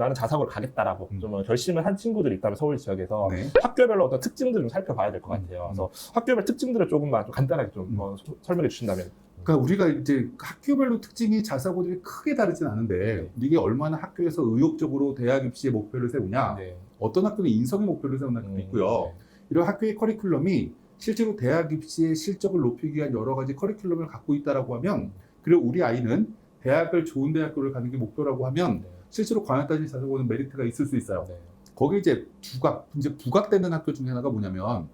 나는 자사고를 가겠다라고 음. 좀 결심을 한 친구들이 있다면 서울 지역에서 네. 학교별로 어떤 특징들을 좀 살펴봐야 될것 음, 같아요. 음. 그래서 학교별 특징들을 조금만 좀 간단하게 좀 음. 어, 소- 설명해 주신다면. 그러니까 우리가 이제 학교별로 특징이 자사고들이 크게 다르진 않은데 이게 얼마나 학교에서 의욕적으로 대학 입시의 목표를 세우냐 네. 어떤 학교는 인성의 목표를 세우는 학교도 음, 있고요. 이런 학교의 커리큘럼이 실제로 대학 입시의 실적을 높이기 위한 여러 가지 커리큘럼을 갖고 있다라고 하면 그리고 우리 아이는 대학을 좋은 대학교를 가는 게 목표라고 하면 네. 실제로 관할 따질 자사고는 메리트가 있을 수 있어요. 네. 거기 이제 부각, 이제 부각되는 학교 중에 하나가 뭐냐면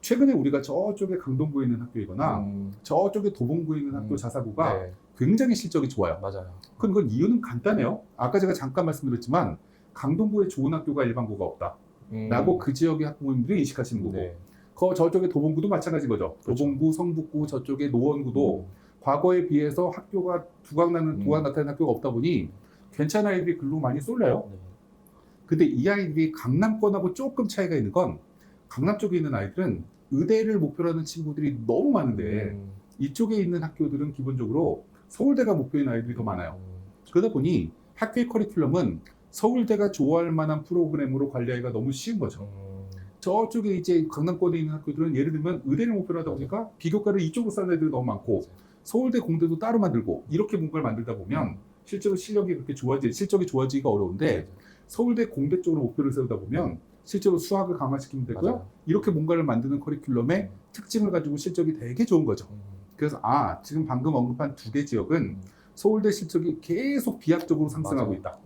최근에 우리가 저쪽에 강동구에 있는 학교이거나 음, 저쪽에 도봉구에 있는 학교 음, 자사고가 네. 굉장히 실적이 좋아요. 맞아요. 그건 그 이유는 간단해요. 아까 제가 잠깐 말씀드렸지만 강동구에 좋은 학교가 일반고가 없다. 음, 라고 그 지역의 학부모님들이 인식하시는 거고 네. 그 저쪽에 도봉구도 마찬가지인 거죠. 그렇죠. 도봉구, 성북구, 저쪽에 노원구도 음, 과거에 비해서 학교가 부각나는 음. 부각 나타나는 학교가 없다 보니 괜찮은 아이들이 글로 많이 쏠려요. 네. 근데 이 아이들이 강남권하고 조금 차이가 있는 건 강남 쪽에 있는 아이들은 의대를 목표로 하는 친구들이 너무 많은데 음, 이쪽에 있는 학교들은 기본적으로 서울대가 목표인 아이들이 더 많아요. 음, 그러다 보니 학교의 커리큘럼은 서울대가 좋아할 만한 프로그램으로 관리하기가 너무 쉬운 거죠. 음, 저쪽에 이제 강남권에 있는 학교들은 예를 들면 의대를 목표로 하다 보니까 비교과를 이쪽으로 쌓는 애들이 너무 많고 서울대 공대도 따로 만들고 이렇게 뭔가를 만들다 보면 실제로 실력이 그렇게 좋아지 실적이 좋아지기가 어려운데 서울대 공대 쪽으로 목표를 세우다 보면 실제로 수학을 강화시키면 되고요. 맞아요. 이렇게 뭔가를 만드는 커리큘럼의 음, 특징을 가지고 실적이 되게 좋은 거죠. 음, 그래서 아 지금 방금 언급한 두 개 지역은 음, 서울대 실적이 계속 비약적으로 상승하고 맞아요. 있다.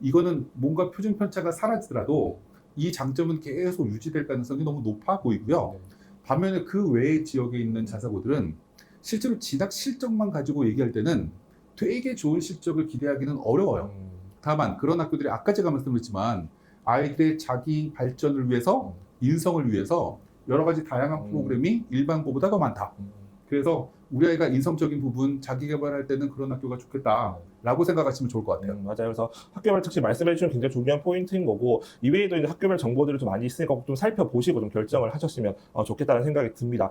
이거는 뭔가 표준 편차가 사라지더라도 이 장점은 계속 유지될 가능성이 너무 높아 보이고요. 네. 반면에 그 외의 지역에 있는 자사고들은 실제로 진학 실적만 가지고 얘기할 때는 되게 좋은 실적을 기대하기는 어려워요. 음, 다만 그런 학교들이 아까 제가 말씀드렸지만 아이들의 자기 발전을 위해서 음, 인성을 위해서 여러 가지 다양한 음. 프로그램이 일반고보다 더 많다. 음. 그래서 우리 아이가 인성적인 부분 자기 개발할 때는 그런 학교가 좋겠다라고 생각하시면 좋을 것 같아요. 음, 맞아요. 그래서 학교별 특징 말씀해 주시면 굉장히 중요한 포인트인 거고 이외에도 이제 학교별 정보들이 좀 많이 있으니까 좀 살펴보시고 좀 결정을 하셨으면 어, 좋겠다는 생각이 듭니다.